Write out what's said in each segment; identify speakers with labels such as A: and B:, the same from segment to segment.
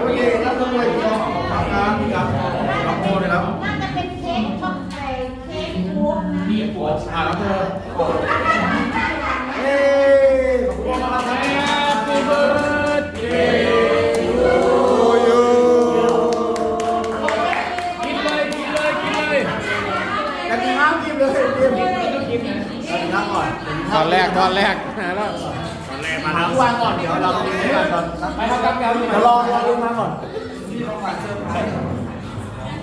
A: โอเคครับต้องเลยยอมทำงานครับขอบคุณนะครับ
B: น่าจะเป็นเค้กช็อกโกแลตเค้กพวกนะ
A: นี่ปวดขาแล้วเธอเฮ้ขอบคุณมากครับ Happy birthday
C: กินเลยกินเลยกินเลย
A: กันน้ำกินเลยกินน้ำก่อน
D: ตอนแรกตอนแรกนะแล้ว
A: มาหาผู้ววางก่อนเดี๋ยวเราไปดูกันตอนไปครับครับครับเดี๋ยวรอรอดูมาก่อน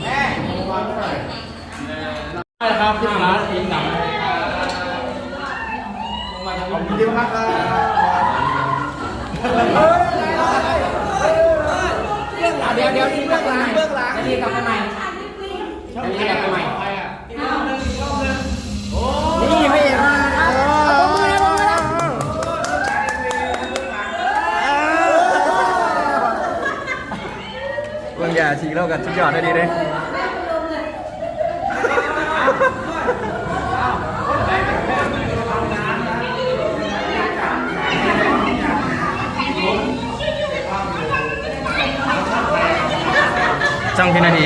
A: แม่วางเท่าไหร่
C: ได้ครับที่ร้านอินหนัง
A: ขอบคุณที่มากครับ
E: เดี๋ยวเดี๋ยวเบื้องหลังเบื้องหลังนี่กลับมาใหม่นี่กลับมาใหม่
D: บางอย่างฉีกเล่ากันทุกอย่างได้ดีเลยจ้องพี่นาที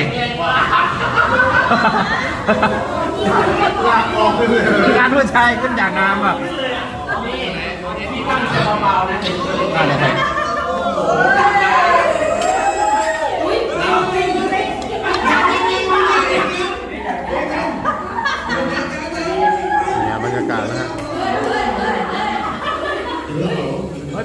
D: งานผู้ชายขึ้นจากน้ำอะอะไรไปเนี่ยบรรยากาศนะฮะ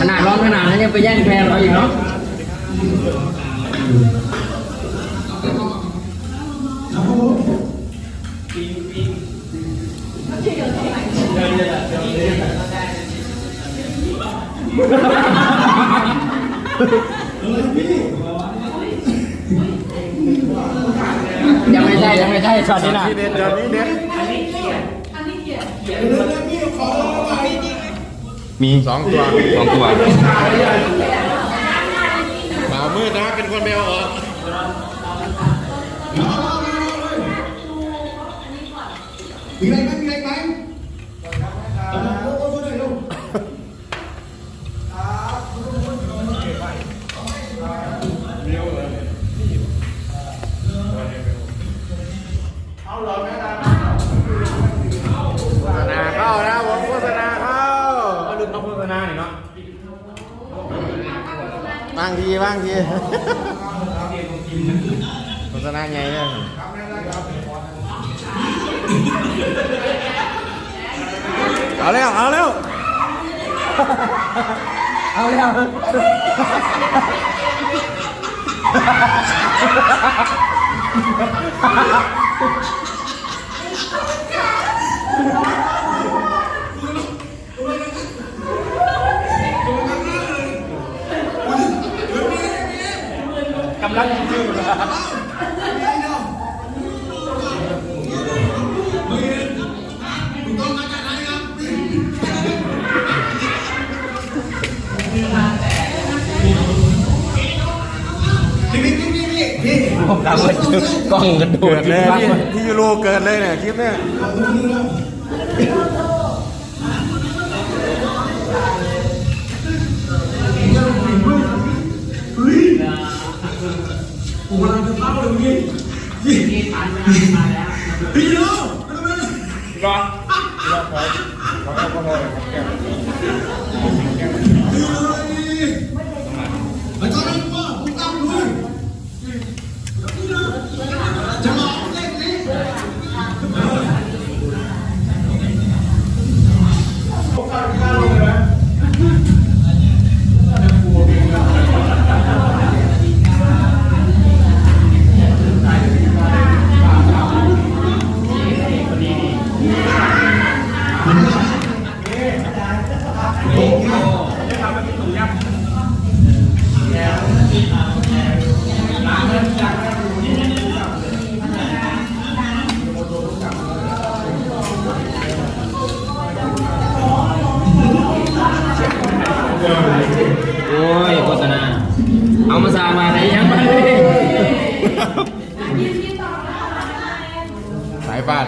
E: ขนาดร้อนขนาดนั้นยังไปแย่งแพรเราอีกเนาะยังไม่ใช่ยังไม่ใช่ช็อตนี้นะ
D: ที่เด็ดเดี๋ยวนี้เด็ด มีสองตัวสองตัวบ่าวมืดนะเป็นคนไปเอาออก
A: มีอะไรไหมมีอะไรไหมโอ้โหช่วยหน่อยลูกเอาเหรอ
D: ทีบางทีโฆษณาไงเนี่ยเอาแล้วเอาแล้ว
E: เอาแล้ว
C: กำลังยืด
E: ผมกำลังกล้องกันดู
D: เกิดเลยที่ที่ยูโรเกิดเลยเนี่ยคลิปเนี่ย
A: ไอ้ตอนนั้นว่าผมตามด้วย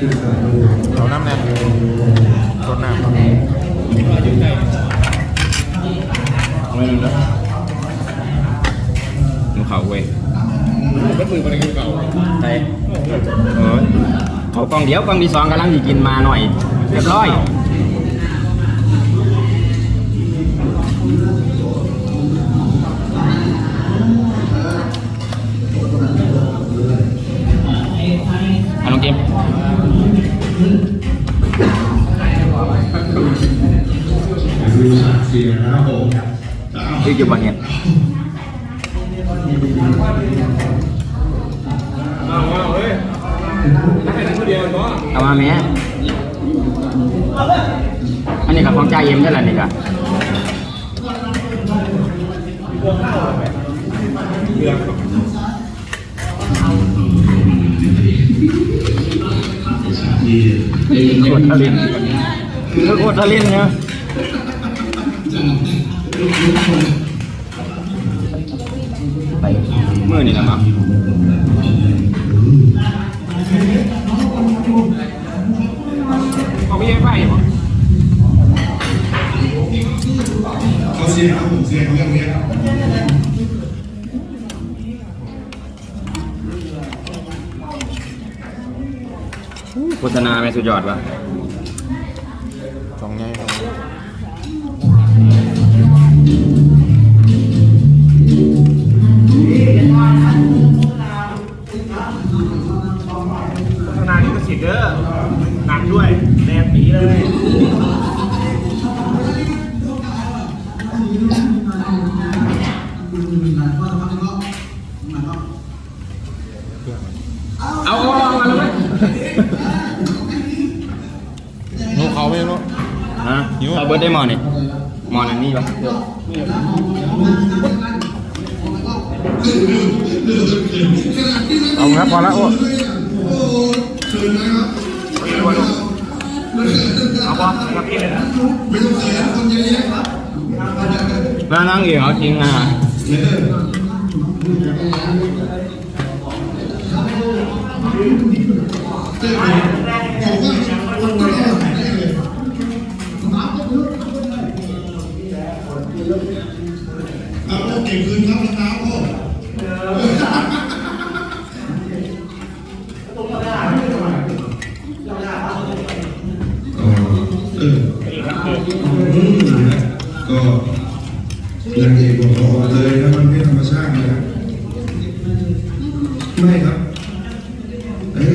D: เอาน้ำ
E: แน่
D: ต้น้ำ
C: ไม่รู้นะ
D: นะมึงเขาเว้ย
C: ก็มือมันเก่า
D: ใช่เออเขากองเดียวกองที่สองกำลังจะกินมาหน่อยเรียบร้อย อยู่บนเนี่ย
C: เอาเอาเฮ้ยนักให้นั่งคนเดียวเนาะ
D: เอามาแม่อันนี้กับของจ่ายเอ็มได้แล้วนี่กะโคตรทะเลนคือโคตรทะเลนเนี่ย มื่อนี่นะมั้งเอาไม่ใช่ไฟหรอ
F: เขาเสียครับผมเสียเรื่องนี้
D: โฆษณาไม่สุดยอดวะ
C: สองไงครับ
E: นูเขาไม่รู้ ฮะหิวเาเบิร์ดได้มอนี่มอนันนี่ปะ
D: เอาครับพอแล้วโอ้เอาปะครับพี่
C: น่านั่งเองเอาจริ
D: งอะ แต่ว่ามันต้องอร่อยได้เลยหมาก็ไม่รู้ทำไม่ได้
C: เอาอื้ำก็อย่าง
E: เอกบอกเลยนะ
D: มันไม่ธรรมชาตินะไม่ครับ